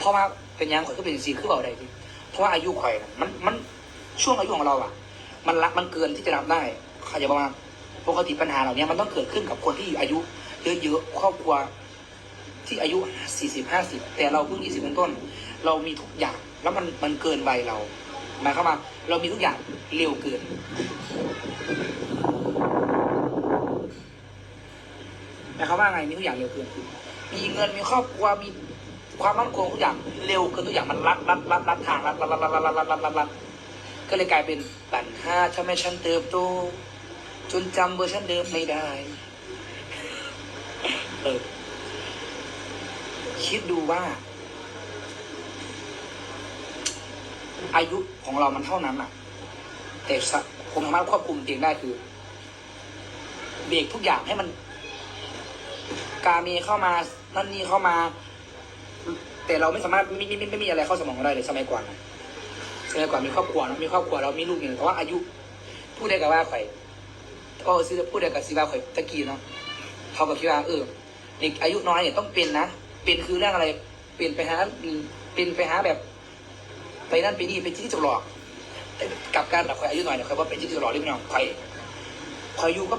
เพราะว่าเป็นยังข่อยก็เป็นสีคือเบาได้ดิเพราะว่าอายุข่อยมันมันช่วงอายุของเราอะ มันละมันเกินที่จะรับได้เขาใจะบอกว่าปกติปัญหาเหล่านี้มันต้องเกิดขึ้นกับคนที่อายุ เยอะๆครอบครัวที่อายุสี่สิบห้าสิบแต่เราเพิ่งยี่สิบเป็นต้น เรามีทุกอย่างแล้วมันมันเกินวัยเราหมายเข้ามว่าเรามีทุกอย่างเร็วเกิน หมายความว่าไงมีทุกอย่างเร็วเกินคือมีเงินมีครอบครัวมี ความมั่นคงทุกอย่างเร็วเกินทุกอย่างมันรัดรัดรัดรัดทางรัดรัดรัดรัดรัดรัดรัดรัดรัดก็เลยกลายเป็นปัญหาทำให้ฉันเติบโตจนจำเวอร์ชันเดิมไม่ได้เออคิดดูว่า อายุของเรามันเท่านั้นอะแต่สะผมสามารถควบคุมตัวเองได้คือเบรกทุกอย่างให้มัน กาเมีเข้ามานั่นนี่เข้ามา แต่เราไม่สามารถไม่ไม่ไม่ไม่มีอะไรเข้าสมองเราได้เลยสมัยก่อนนะสมัยก่อนมีครอบครัวเนอะมีครอบครัวเรามีลูกอยู่แต่ว่าอายุพูดได้กับว่าข่อยก็ซื้อพูดได้กับซีว่าข่อยตะกี้เนาะเขาก็คิดว่าเออเด็กอายุน้อยเนี่ยต้องเป็นนะเป็นคือเรื่องอะไร เป็นไปหาเป็นไปหาแบบ ไปนั่นไปนี่ไปที่จุกหลอกแต่กับกันแบบข่อยอายุน้อยเนี่ยข่อยว่าเป็นที่จุกหลอกหรือไม่น้องข่อยข่อยอยู่ก็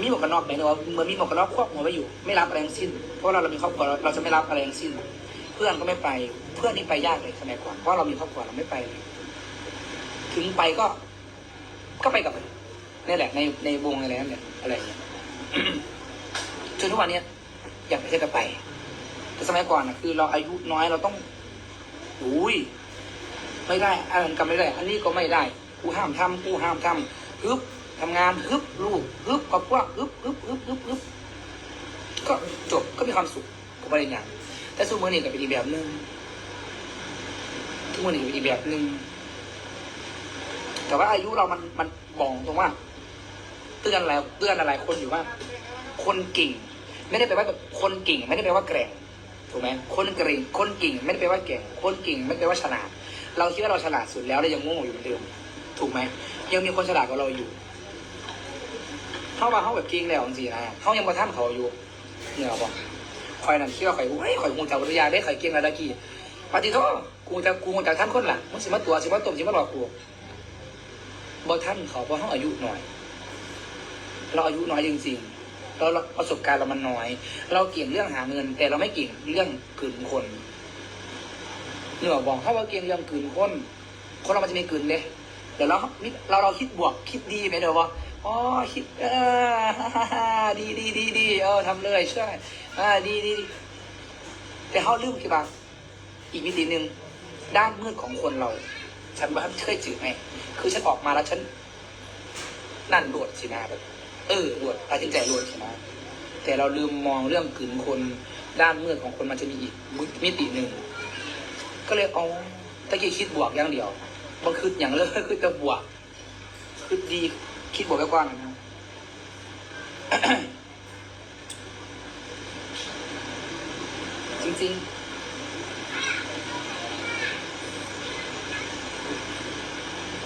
มีหมวกกันน็อกไหมเนอะเหมือนมีหมวกกันน็อกควบหัวไว้อยู่ ไม่รับอะไรทั้งสิ้น เพราะเราเรามีครอบครัวเราจะไม่รับอะไรทั้งสิ้น เพื่อนก็ไม่ไป เพื่อนนี่ไปยากเลยสมัยก่อน เพราะเรามีครอบครัวเราไม่ไปเลย ถึงไปก็ ก็ไปกับนี่แหละในในวงอะไรนั่นแหละอะไรอย่างเงี้ยจนทุกวันเนี้ยอยากไปเที่ยวก็ไป แต่สมัยก่อนนะคือ เราอายุน้อยเราต้องอุ้ยไม่ได้อันนั้นก็ไม่ได้ อันนี้ก็ไม่ได้ กูห้ามทำกูห้ามทำฮึบ ทำงานฮึบลูกฮึบครอบครัวฮึบฮึบฮึบฮึบฮึบก็จบก็มีความสุขกับอะไรอย่างแต่สู้มัยนี้ก็เป็นอีกแบบหนึ่งทุกวันนี้ก็เป็นอีกแบบหนึ่งแต่ว่าอายุเรามันมันบอกตรงว่าเตือนอะไรเตือนอะไรคนอยู่ว่า คนเก่ง ไม่ได้แปลว่าแบบคนเก่ง ไม่ได้แปลว่าแกร่งถูกไหมคนเก่งคนเก่ง ไม่ได้แปลว่าเก่ง คนเก่งไม่ได้แปลว่าฉลาด เราคิดว่าเราฉลาดสุดแล้วเรายังโง่อยู่เหมือนเดิมถูกไหมยังมีคนฉลาดกว่าเราอยู่ เขาว่าเขาแบบเก่งแล้วจริงๆนะเขายังมาท่านเขาอยู่เนี่ยบอกคอยนั่นคิดว่าคอยเฮ้ยคอยคงจากวิทยาได้คอยเก่งอะไรกี้ปฏิโทษกูจะกูคงจากท่านคนหละมึงสิมาตัวสิมาต้มสิมาหลอกกูบอท่านเขาเพราะเขาอายุหน่อย เราอายุน้อยจริงๆเราประสบการณ์เรามันน้อย เราเก่งเรื่องหาเงิน แต่เราไม่เก่งเรื่องกืนคนเหนือบอกเขาว่าเก่งเรื่องกืนคน คนเรามันจะมีกืนเลยเดี๋ยวเราเราเราคิดบวกคิดดีไหมเดี๋ยวว่า อ๋อคิดเออดีดีดีดีเออทำเลยช่วยอ่าดีดีแต่เขาลืมคิดว่าอีกมิติหนึ่งด้านมืดของคนเรา ฉันว่าเคยจืดไหมคือฉันออกมาแล้วฉัน นั่นรวดสินะแบบเออรวดตัดสินใจรวดสินะแต่เราลืมมองเรื่องกลืนคนด้านมืดของคนมันจะมีอีกมิติหนึ่งก็เลยเอาตะกี้คิดบวกอย่างเดียวบางคืนอย่างเลิกคือจะบวกคือดี คิดบวกไปกว้างนะจริงๆ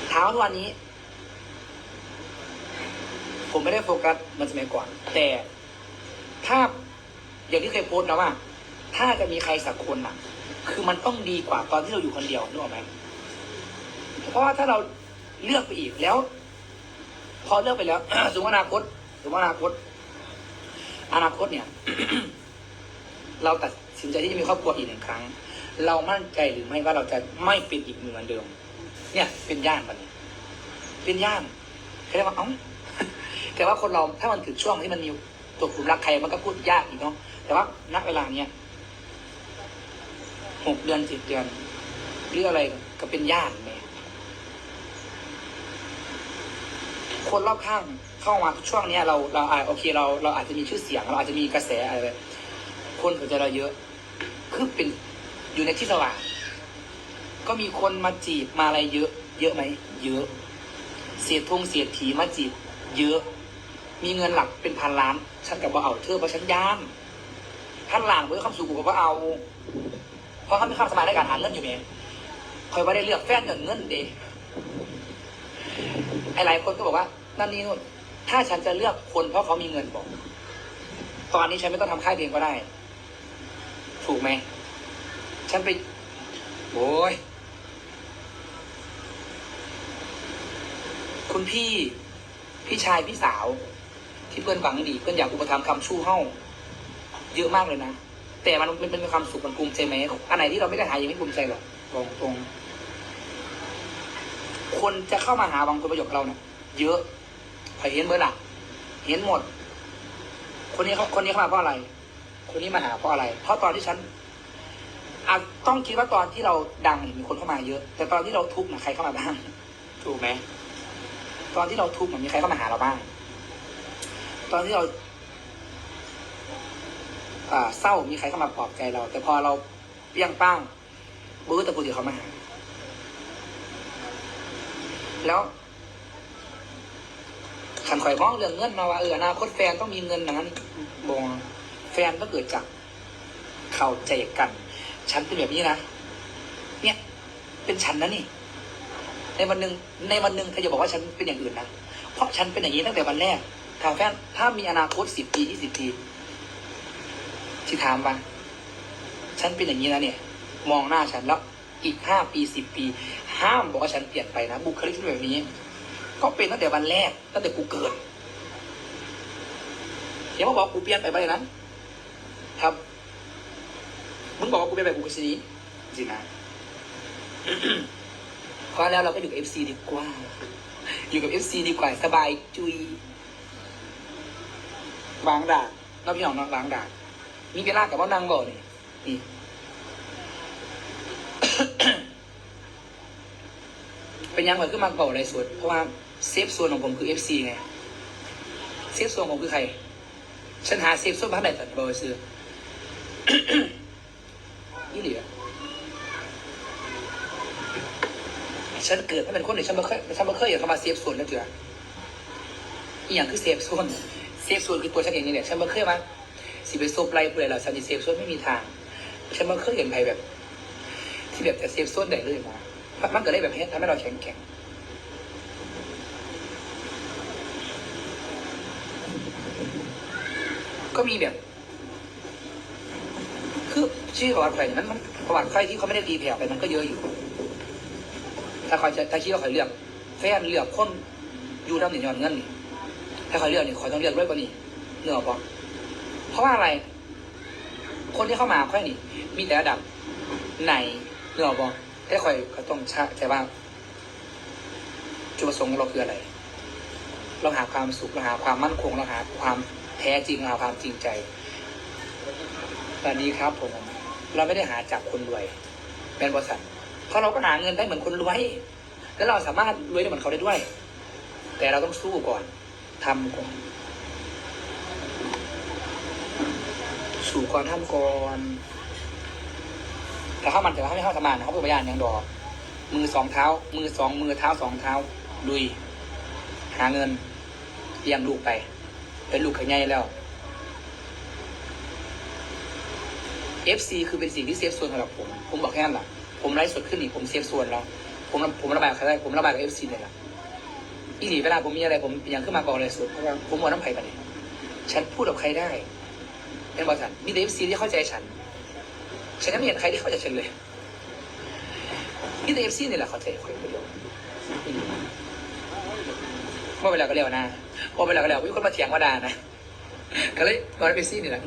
เท้าทุกวันนี้ ผมไม่ได้โฟกัสมันสมัยก่อน แต่ถ้าอย่างที่เคยโพสต์นะว่า ถ้าจะมีใครสักคนอะ คือมันต้องดีกว่าตอนที่เราอยู่คนเดียวนึกออกไหมเพราะว่าถ้าเราเลือกไปอีกแล้ว พอเลือกไปแล้ว สมมติอนาคต สมมติอนาคต อนาคตเนี่ย เราตัดสินใจที่จะมีครอบครัวอีกหนึ่งครั้ง เรามั่นใจหรือไม่ว่าเราจะไม่เป็นอีกเหมือนเดิม เนี่ย เป็นย่านมันยเป็นย่านเขาเรียกว่าเอ้าแต่ว่าคนเราถ้ามันถึงช่วงที่มันมีตกหลุมรักใครมันก็พูดยากอีกเนาะแต่ว่าณเวลาเนี้ยหกเดือนสิบเดือนหรืออะไรก็เป็นญาติแม่ คนรอบข้างเข้ามาช่วงเนี้ยเราเราอาจโอเคเราเราอาจจะมีชื่อเสียง เราอาจจะมีกระแสอะไรคนสนใจเราเยอะ คือเป็นอยู่ในที่สว่างก็มีคนมาจีบมาอะไรเยอะ เยอะไหมเยอะ เสียทงเสียถีมาจีบ เยอะ มีเงินหลักเป็นพันล้าน ฉันกับว่าเอาเธอเพราะฉันย่านพันหลานเพื่อคำสู่กูก็เอา เพราะเขาไมีความสามารถในการหาเงินอยู่ไหมคอยว่าได้เลือกแฟนเงินเงินเด หลายคนก็บอกว่านั่นนี่นู่น ถ้าฉันจะเลือกคนเพราะเขามีเงินบอก ตอนนี้ฉันไม่ต้องทำค่ายเพลงก็ได้ ถูกไหม ฉันไป โอ้ยคุณพี่ พี่ชายพี่สาว ที่เพื่อนหวังดี เพื่อนอยากอุปถัมภ์คำชู้เฮ้าเยอะมากเลยนะ แต่มันมันเป็นความสุขมันภูมิใจไหมอันไหนที่เราไม่ได้หายังไม่ภูมิใจหรอกบอกตรง คนจะเข้ามาหาบางคนประโยชน์กับเราเนี่ยเยอะใครเห็นเบอร์หลักเห็นหมด คนนี้เขาคนนี้เข้ามาเพราะอะไร คนนี้มาหาเพราะอะไร เพราะตอนที่ฉันอาจต้องคิดว่าตอนที่เราดังเนี่ยมีคนเข้ามาเยอะ แต่ตอนที่เราทุกข์นะใครเข้ามาบ้าง ถูกไหม ตอนที่เราทุกข์เนี่ยมีใครเข้ามาหาเราบ้าง ตอนที่เราอ่าเศร้ามีใครเข้ามาปลอบใจเรา แต่พอเราเปรี้ยงป้างบื้อตะกูเดียวเขามาหา แล้วขันข่อยมองเรื่องเงินมาว่าเอออนาคตแฟนต้องมีเงินอย่างนั้นบงแฟนก็เกิดจากเข้าใจกัน ฉันเป็นแบบนี้นะเนี่ย เป็นฉันนะนี่ ในวันหนึ่งในวันหนึ่งเธอจะบอกว่าฉันเป็นอย่างอื่นนะเพราะฉันเป็นอย่างนี้ตั้งแต่วันแรกถามแฟนถ้ามีอนาคตสิบปียี่สิบปีที่ถามว่าฉันเป็นอย่างนี้นะเนี่ย มองหน้าฉันแล้ว อีกห้าปีสิบปี ห้ามบอกว่าฉันเปลี่ยนไปนะ บุคลิกที่เป็นแบบนี้ ก็เป็นตั้งแต่วันแรกตั้งแต่กูเกิดอย่ามาบอกกูเปลี่ยนไปไปเลยนะครับมึงบอกว่ากูเปลี่ยนไปกูก็สินี้จริงนะเพราะแล้วเราก็อยู่กับเอฟซีดีกว่า อยู่กับเอฟซีดีกว่าสบายจุยวางดาบเราพี่น้องน้องวางดาบมีเวลากับว่านางบอกนี่นี่ เป็นยังไงขึ้นมาเก่าอะไรสุดเพราะว่าเซฟโซนของผมคือ FC ไงเซฟโซนของผมคือใครฉันหาเซฟโซนมาไหนตัดบอลซื้อนี่เหลือฉันเกิดมาเป็นคนหนึ่งฉันไม่เคยฉันไม่เคยเห็นคำว่าเซฟโซนแล้วเถอะอีอย่างคือเซฟโซนเซฟโซนคือตัวฉันเองนี่แหละฉันไม่เคยมาสิไปโซบไล่เปลือยเราฉันจะเซฟโซนไม่มีทางฉันไม่เคยเห็นใครแบบ ที่แบบจะเซฟโซนได้เลยมา มันเกิดได้แบบนี้ทำให้เราแข็งแกร่งก็มีแบบ คือชื่อประวัติใครนี่ยมันมันประวัติใครที่เขาไม่ได้รีแพร์ไปมันก็เยอะอยู่ ถ้าคอยจะถ้าคิดว่าคอยเลือก แฟนเลือกคนอยู่ทำหนึ่งยอนเงินนี่ถ้าคอยเลือกนี่คอยต้องเลือกด้วยกว่านี้เนื้อปะเพราะว่าอะไร คนที่เข้ามาค่อยนี่ มีแต่ระดับไหนเนื้อปะ แต่คอยก็ต้องชะแต่ว่าจุดประสงค์ของเราคืออะไร เราหาความสุขเราหาความมั่นคงเราหาความแท้จริงเราหาความจริงใจตอนนี้ครับผม เราไม่ได้หาจากคนรวยเป็นบริษัทเพราะเราก็หาเงินได้เหมือนคนรวย แล้วเราสามารถรวยได้เหมือนเขาได้ด้วย แต่เราต้องสู้ก่อนทำก่อนสู้ก่อนทำก่อน แต่ถ้ามันแต่ถ้าไม่เข้าสมานเขาเป็นพยานอย่างดอมือสองเท้า มือสองมือเท้าสองเท้าลุย หาเงินเลี้ยงลูกไปเป็นลูกขยายแล้ว FC คือเป็นสิ่งที่เซฟโซนสำหรับผม ผมบอกแค่นั้นแหละผมไลฟ์สดขึ้นนี่ผมเซฟโซนแล้ว ผมผมระบายกับใครได้ผมระบายกับ FC เลยล่ะอีหลีเวลาผมมีอะไรผมย่างขึ้นมาก่อนเลยสุดเพราะว่าผมว่าน้ำไผ่ไปเนี่ยฉันพูดกับใครได้เป็นบริษัทมีแต่ FC ที่เข้าใจฉัน ฉันยังไม่เห็นใครที่เข้าใจฉันเลยนี่แต่ FC นี่แหละเขาใจคนเดียวเมื่อเวลาก็เร็วนะพอเวลาก็เร็วมีคนมาเถียงว่าด่านะก็เลยตอนเอฟซีนี่แหละ